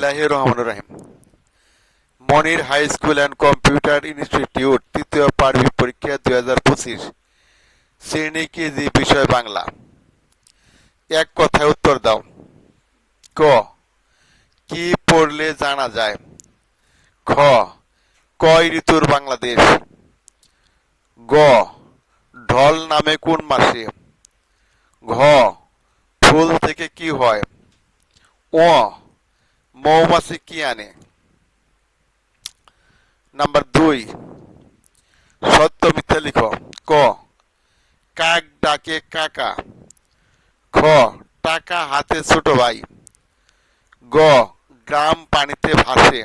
বিসমিল্লাহ রহমান রহিম Monir high school and computer institute তৃতীয় পরীক্ষা দুই হাজার পঁচিশ, শ্রেণি কেজি বিষয় বাংলা। এক কথায় উত্তর দাও। ক, কি পড়লে জানা যায়? খ, কয় ঋতুর বাংলাদেশ? গ, ঢল নামে কোন মাসে? ঘ, ফুল থেকে কি হয়? ও মৌমাছি কি আনে? নাম্বার দুই, সত্য মিথ্যা লিখো। ক, কাক ডাকে কাকা। খ, টাকা হাতে ছোট ভাই। গ, গ্রাম পানিতে ভাসে।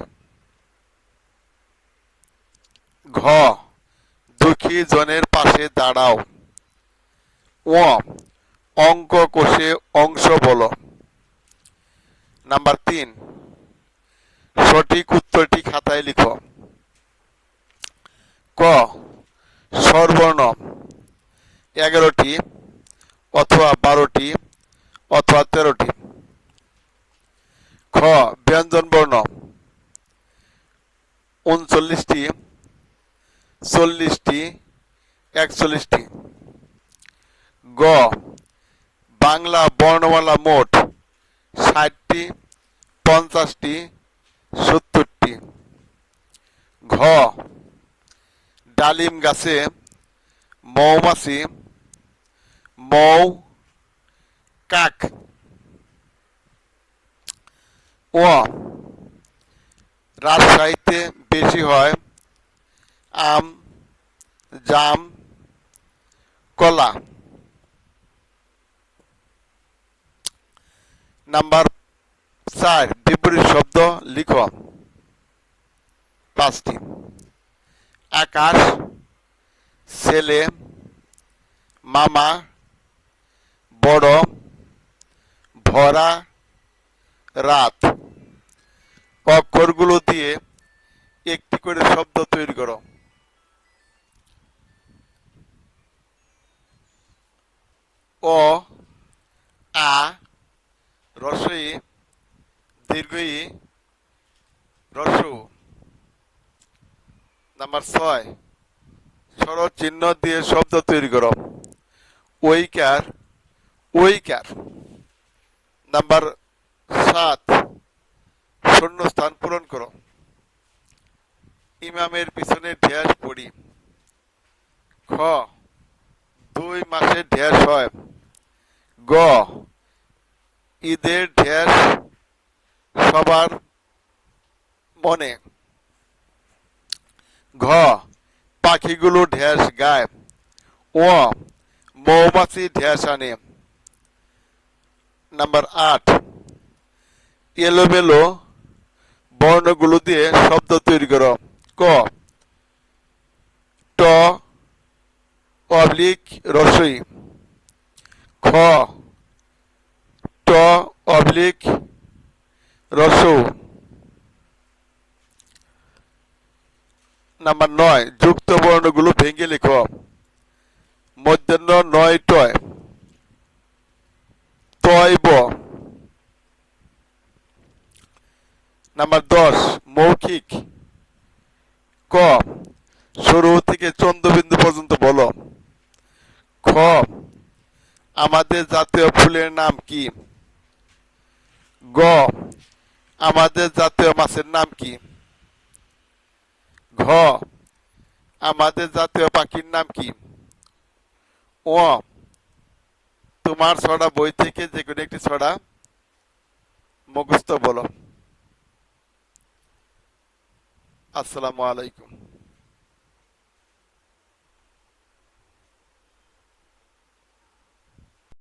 ঘ, দুঃখী জনের পাশে দাঁড়াও। ও অঙ্ক কোষে অংশ বলো। নাম্বার তিন সঠিক উত্তরটি খাতায় লিখো। ক, স্বরবর্ণ। এগারোটি, অথবা বারোটি, অথবা তেরোটি। খ ব্যঞ্জন বর্ণ উনচল্লিশটি, চল্লিশটি, একচল্লিশটি। গ, বাংলা বর্ণমালা মোট ষাটটি, পঞ্চাশটি সত্তরটি। ঘ, ডালিম গাছে মৌমাছি, মৌ, কাক। ও, রাজশাহীতে বেশি হয় আম, জাম, কলা। নাম্বার চার বিপরীত শব্দ লিখো। পাঁচটি। আকাশ, ছেলে, মামা, বড়, ভরা, রাত। অক্ষরগুলো দিয়ে একটি করে শব্দ তৈরি করো। অ, আ রসই দীর্ঘই রসু নাম্বার ছয় সরল চিহ্ন দিয়ে শব্দ তৈরি করো। ওইকার ওইকার নাম্বার সাত শূন্য স্থান পূরণ করো। ইমামের পিছনে ঢেস পড়ি। খ, দুই মাসে ঢেস হয়। গ, ঈদের ঢেস সবার মনে। ঘ, পাখিগুলো ঢেস গায়। ও মৌমাছি ঢেস আনে। নাম্বার আট, এলোমেলো বর্ণগুলো দিয়ে শব্দ তৈরি করো। ক, ট, অবলিক রসই। খ, ট, অবলিক রসৌ। নাম্বার নয় যুক্ত বর্ণগুলো ভেঙে লিখো। মধ্যাহ্ন নয় টয়। তয় ব নাম্বার দশ, মৌখিক। ক, শুরু থেকে চন্দ্রবিন্দু পর্যন্ত বলো। খ, আমাদের জাতীয় ফুলের নাম কি? গ আমাদের জাতীয় মাছের নাম কি? ঘ। আমাদের জাতীয় পাখির নাম কি? ও তোমার ছড়া বই থেকে যে কোনো একটি ছড়া মুখস্থ বলো। আসসালামু আলাইকুম।